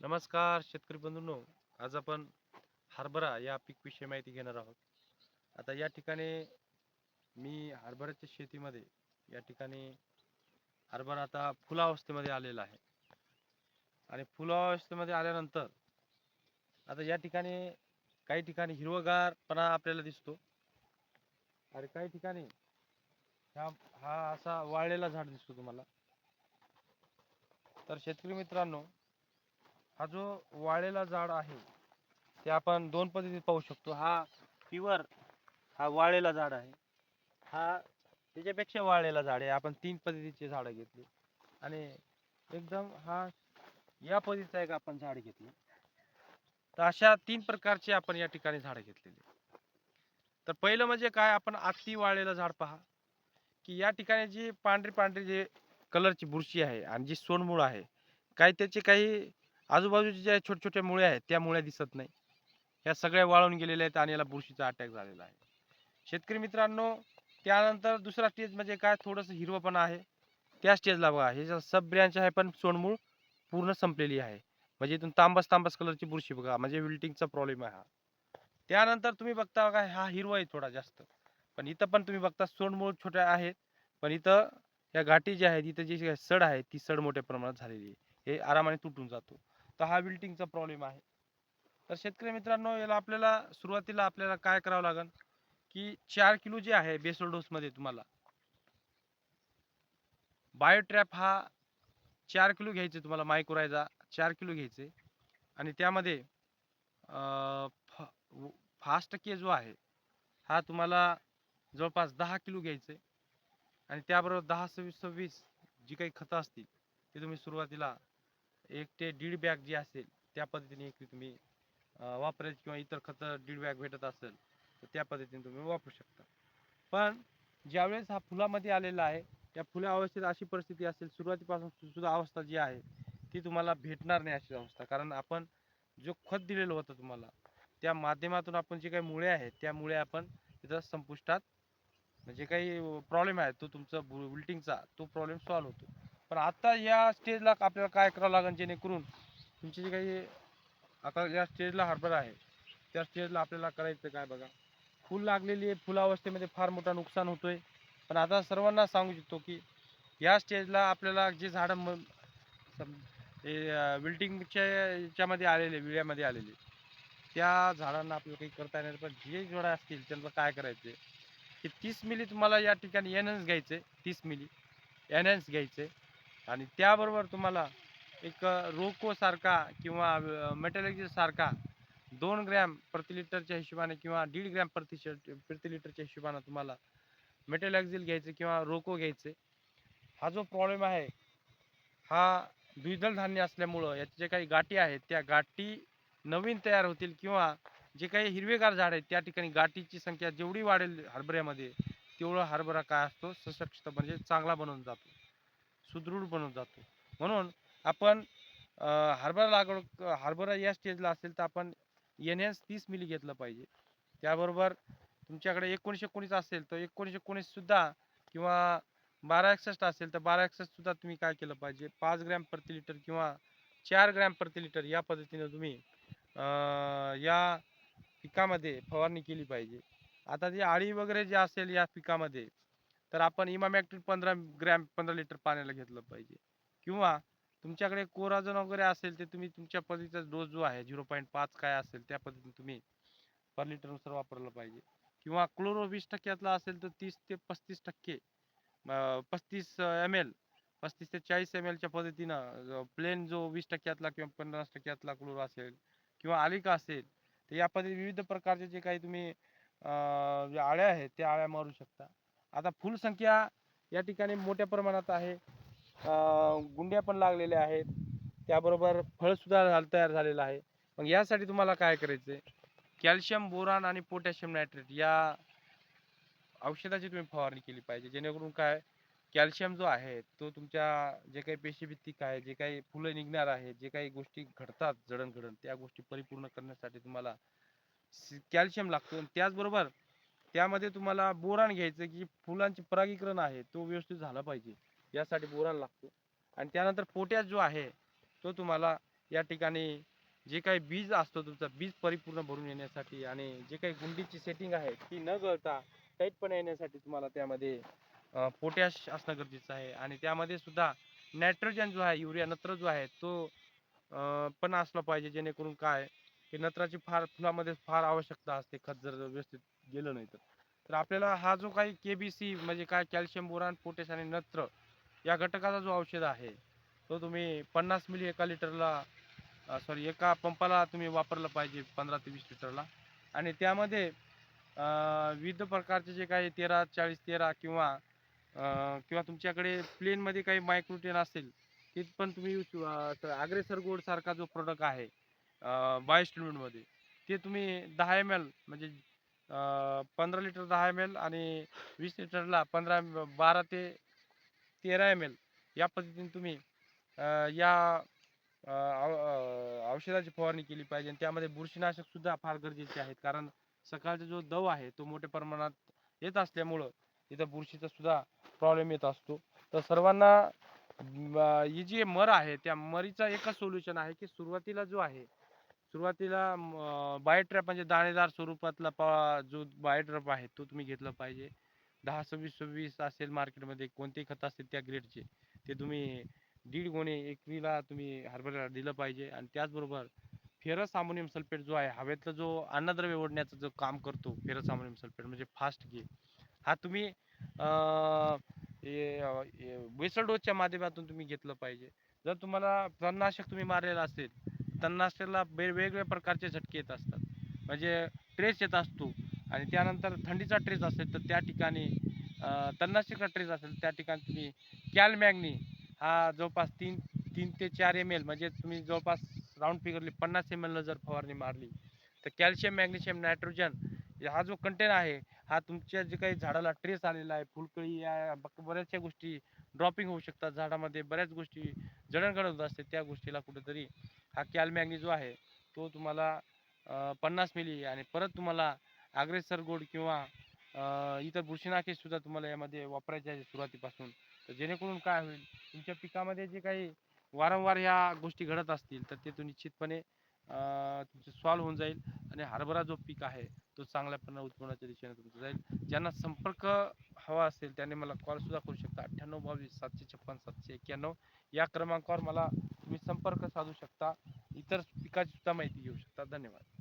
नमस्कार शेतकरी बंधूंनो. आज आपण हरभरा या पीक विषयी माहिती घेणार आहोत. आता या ठिकाणी मी हरभऱ्याच्या शेतीमध्ये या ठिकाणी हरभरा आता फुलावस्थेमध्ये आलेला आहे. आणि फुलावस्थेमध्ये आल्यानंतर आता या ठिकाणी काही ठिकाणी हिरवगारपणा आपल्याला दिसतो. आणि काही ठिकाणी हा हा असा वाळलेला झाड दिसतो तुम्हाला. तर शेतकरी मित्रांनो हा जो वाळलेला झाड आहे ते आपण दोन पद्धतीत पाहू शकतो. हा प्युअर हा वाळलेला झाड आहे. हा त्याच्यापेक्षा वाळलेला झाड आहे. आपण तीन पद्धतीचे झाडं घेतली. आणि एकदम हा या पद्धतीचा एक आपण झाड घेतलं. तर अशा तीन प्रकारचे आपण या ठिकाणी झाडं घेतलेली. तर पहिलं म्हणजे काय? आपण अति वाळलेलं झाड पहा. की या ठिकाणी जी पांढरी पांढरी जे कलरची बुरशी आहे आणि जी सोनमूळ आहे काही त्याचे काही आजूबाजूचे ज्या छोटे छोटे मुळे आहेत त्या मुळ्या दिसत नाही. या सगळ्या वाळून गेलेल्या आहेत आणि याला बुरशीचा अटॅक झालेला आहे. शेतकरी मित्रांनो त्यानंतर दुसरा स्टेज म्हणजे काय? थोडंसं हिरवंपणा आहे. त्या स्टेजला बघा हे सब ब्रँच आहे पण सोनमूळ पूर्ण संपलेली आहे. म्हणजे इथून तांबस तांबस कलरची बुरशी बघा म्हणजे विल्टिंगचा प्रॉब्लेम आहे हा. त्यानंतर तुम्ही बघता बघा हा हिरवा आहे थोडा जास्त. पण इथं पण तुम्ही बघता सोनमूळ छोट्या आहेत. पण इथं या घाटी ज्या आहेत इथं जी सड आहे ती सड मोठ्या प्रमाणात झालेली आहे. हे आरामाने तुटून जातो. तर हा विल्टिंगचा प्रॉब्लेम आहे. तर शेतकरी मित्रांनो याला आपल्याला सुरुवातीला आपल्याला काय करावं लागेल की चार किलो जे आहे बेसल डोसमध्ये तुम्हाला बायोट्रॅप हा चार किलो घ्यायचे तुम्हाला मायक्रोयचा चार किलो घ्यायचे. आणि त्यामध्ये अं, फास्ट के जो आहे हा तुम्हाला जवळपास दहा किलो घ्यायचे. आणि त्याबरोबर दहा सव्वीस सव्वीस जी काही खतं असतील ते तुम्ही सुरुवातीला एक ते दीड बॅग जी असेल त्या पद्धतीने एक तुम्ही वापरायची किंवा इतर खत दीड बॅग भेटत असेल तर त्या पद्धतीने तुम्ही वापरू शकता. पण ज्यावेळेस हा फुलामध्ये आलेला आहे त्या फुला अवस्थेत अशी परिस्थिती असेल सुरुवातीपासून सुद्धा अवस्था जी आहे ती तुम्हाला भेटणार नाही अशी अवस्था. कारण आपण जो खत दिलेलं होतं तुम्हाला त्या माध्यमातून आपण जे काही मुळे आहेत त्या मुळे आपण तिथं संपुष्टात जे काही प्रॉब्लेम आहे तो तुमचा विल्टिंगचा तो प्रॉब्लेम सॉल्व्ह होतो. पण आता या स्टेजला आपल्याला काय करावं लागेल जेणेकरून तुमची जी काही आता या स्टेजला हरभरा आहे त्या स्टेजला आपल्याला करायचं काय बघा? फुल लागलेली आहे फुलावस्थेमध्ये फार मोठा नुकसान होतोय. पण आता सर्वांना सांगू इच्छितो की या स्टेजला आपल्याला जे झाडं म विल्टिंगच्या याच्यामध्ये आलेले विळ्यामध्ये आलेले त्या झाडांना आपल्याला काही करता येणार पण जे जोडा असतील त्यांना काय करायचे? की तीस मिली तुम्हाला या ठिकाणी एनएन्स घ्यायचे तीस मिली एनएन्स घ्यायचे. आणि त्याबरोबर तुम्हाला एक रोको सारखा किंवा मेटॅलिक सारखा दोन ग्रॅम प्रति लिटरच्या हिशोबाने किंवा दीड ग्रॅम प्रति प्रति लिटरच्या हिशोबाने तुम्हाला मेटॅलॅक्झिल घ्यायचं किंवा रोको घ्यायचे. हा जो प्रॉब्लेम आहे हा द्विदल धान्य असल्यामुळं याचे जे काही गाठी आहेत त्या गाठी नवीन तयार होतील किंवा जे काही हिरवेगार झाड आहेत त्या ठिकाणी गाठीची संख्या जेवढी वाढेल हरभऱ्यामध्ये तेवढं हरभरा काय असतो? सशक्त म्हणजे चांगला बनवून जातो. सुदृढ बनत जातो. म्हणून आपण हरभरा लागवड हरभरा या स्टेजला असेल तर आपण एन एस तीस मिली घेतलं पाहिजे. त्याबरोबर तुमच्याकडे एकोणीसशे एकोणीस असेल तर एकोणीसशे एकोणीससुद्धा किंवा बारा एकसष्ट असेल तर बारा एकसष्टसुद्धा तुम्ही काय केलं पाहिजे? पाच ग्रॅम प्रति लिटर किंवा चार ग्रॅम प्रति लिटर या पद्धतीने तुम्ही अं, या पिकामध्ये फवारणी केली पाहिजे. आता जे आळी वगैरे जे असेल या पिकामध्ये तर आपण इमामॅक्टिन पंधरा ग्रॅम पंधरा लिटर पाण्याला घेतलं पाहिजे. किंवा तुमच्याकडे कोराजन वगैरे असेल ते तुम्ही तुमच्या पद्धतीचा डोस जो आहे झिरो पॉईंट पाच काय असेल त्या पद्धतीने तुम्ही पर लिटरनुसार वापरलं पाहिजे. किंवा क्लोरो वीस टक्क्यातला असेल तर तीस ते पस्तीस टक्के पस्तीस एम एल पस्तीस ते चाळीस एम एलच्या पद्धतीनं प्लेन जो वीस टक्क्यातला किंवा पन्नास टक्क्यातला क्लोरो असेल किंवा आलिका असेल तर या पद्धती विविध प्रकारचे जे काही तुम्ही अळ्या आळ्या आहेत त्या आळ्या मारू शकता. आता फुलसंख्या या ठिकाणी मोठ्या प्रमाणात आहे. गुंड्या पण लागलेल्या आहेत. त्याबरोबर फळसुद्धा झाल- तयार झालेलं आहे. मग यासाठी तुम्हाला काय करायचं आहे कॅल्शियम बोरान आणि पोटॅशियम नायट्रेट या औषधाची तुम्ही फवारणी केली पाहिजे. जेणेकरून काय कॅल्शियम जो आहे तो तुमच्या जे काही पेशीभित्तिक आहे जे काही फुलं निघणार आहे जे काही गोष्टी घडतात जडणघडण त्या गोष्टी परिपूर्ण करण्यासाठी तुम्हाला कॅल्शियम लागतो. आणि त्याचबरोबर त्यामध्ये तुम्हाला बोरान घ्यायचं की फुलांचे परागीकरण आहे तो व्यवस्थित झाला पाहिजे. यासाठी बोरान लागतो. आणि त्यानंतर पोटॅश जो आहे तो तुम्हाला या ठिकाणी जे काही बीज असतो तुमचा बीज परिपूर्ण भरून येण्यासाठी आणि जे काही गुंडीची सेटिंग आहे ती न गळता टाईटपणे येण्यासाठी तुम्हाला त्यामध्ये पोटॅश असणं गरजेचं आहे. आणि त्यामध्ये सुद्धा नायट्रोजन जो आहे युरिया नत्र जो आहे तो पण असला पाहिजे जेणेकरून काय की नत्राची फार फुलामध्ये फार आवश्यकता असते खत जर व्यवस्थित गेलं नाही तर. तर आपल्याला हा जो काही के बी सी म्हणजे काय कॅल्शियम बोरान पोटॅश आणि नत्र या घटकाचा जो औषध आहे तो तुम्ही पन्नास मिली एका लिटरला सॉरी एका पंपाला तुम्ही वापरलं पाहिजे पंधरा ते वीस लिटरला. आणि त्यामध्ये विविध प्रकारचे जे काही तेरा चाळीस तेरा किंवा किंवा तुमच्याकडे प्लेनमध्ये काही मायक्रोटेन असेल ते पण तुम्ही आग्रेसर अग्रेसर गोड सारखा जो प्रोडक्ट आहे बायोस्टिम्युटमध्ये ते तुम्ही दहा एम एल म्हणजे पंधरा लिटर दहा एम एल आणि वीस लिटरला पंधरा बारा ते तेरा एम एल या पद्धतीने तुम्ही या औषधाची फवारणी केली पाहिजे. आणि त्यामध्ये बुरशीनाशक सुद्धा फार गरजेचे आहेत. कारण सकाळचा जो दव आहे तो मोठ्या प्रमाणात येत असल्यामुळं इथं बुरशीचा सुद्धा प्रॉब्लेम येत असतो. तर सर्वांना ही जी मर आहे त्या मरीचा एकच सोल्युशन आहे की सुरुवातीला जो आहे सुरुवातीला बायोट्रॅप म्हणजे दाणेदार स्वरूपातला पा जो बायोट्रॅप आहे तो तुम्ही घेतला पाहिजे. दहा सव्वीस सव्वीस असेल मार्केटमध्ये कोणते खत असतील त्या ग्रेडचे ते तुम्ही दीड गोणे एकरीला तुम्ही हरभऱ्याला दिलं पाहिजे. आणि त्याचबरोबर फेरस अमोनियम सल्फेट जो आहे हवेतला जो अन्नद्रव्य ओढण्याचं जो काम करतो फेरस अमोनियम सल्फेट म्हणजे फास्ट घे. हा तुम्ही वेसल डोसच्या माध्यमातून तुम्ही घेतलं पाहिजे. जर तुम्हाला तणनाशक तुम्ही मारलेलं असेल तणनाशकाला वेगवेगळ्या प्रकारचे झटके येत असतात. म्हणजे ट्रेस येत असतो. आणि त्यानंतर थंडीचा ट्रेस असेल तर त्या ठिकाणी अं, ट्रेस असेल त्या ठिकाणी तुम्ही कॅलमॅग्नी हा जवळपास तीन तीन ते चार एम एल म्हणजे तुम्ही जवळपास राऊंड फिगरली पन्नास एम एलनं जर फवारणी मारली तर कॅल्शियम मॅग्नेशियम नायट्रोजन हा जो कंटेन आहे हा तुमच्या जे काही झाडाला ट्रेस आलेला आहे फुलकळी या बऱ्याचशा गोष्टी ड्रॉपिंग होऊ शकतात. झाडामध्ये बऱ्याच गोष्टी जडणघडण होत असते त्या गोष्टीला कुठेतरी हा कॅलमॅग्नी जो आहे तो तुम्हाला पन्नास मिली आणि परत तुम्हाला अग्रेसर गोड किंवा इतर बुरशीनाशके सुद्धा तुम्हाला यामध्ये वापरायचे आहे सुरुवातीपासून. तर जेणेकरून काय होईल तुमच्या पिकामध्ये जे काही वारंवार ह्या गोष्टी घडत असतील तर ते तो निश्चितपणे तुमचं सॉल्व्ह होऊन जाईल आणि हरभरा जो पीक आहे तो चांगल्या प्रमाणात उत्पन्नाच्या दिशेने तुमचं जाईल. ज्यांना संपर्क हवा असेल त्यांनी मला कॉलसुद्धा करू शकता. अठ्ठ्याण्णव बावीस सातशे छप्पन सातशे एक्क्याण्णव या क्रमांकावर मला तुम्ही संपर्क साधू शकता. इतर पिकाची सुद्धा माहिती घेऊ शकता. धन्यवाद.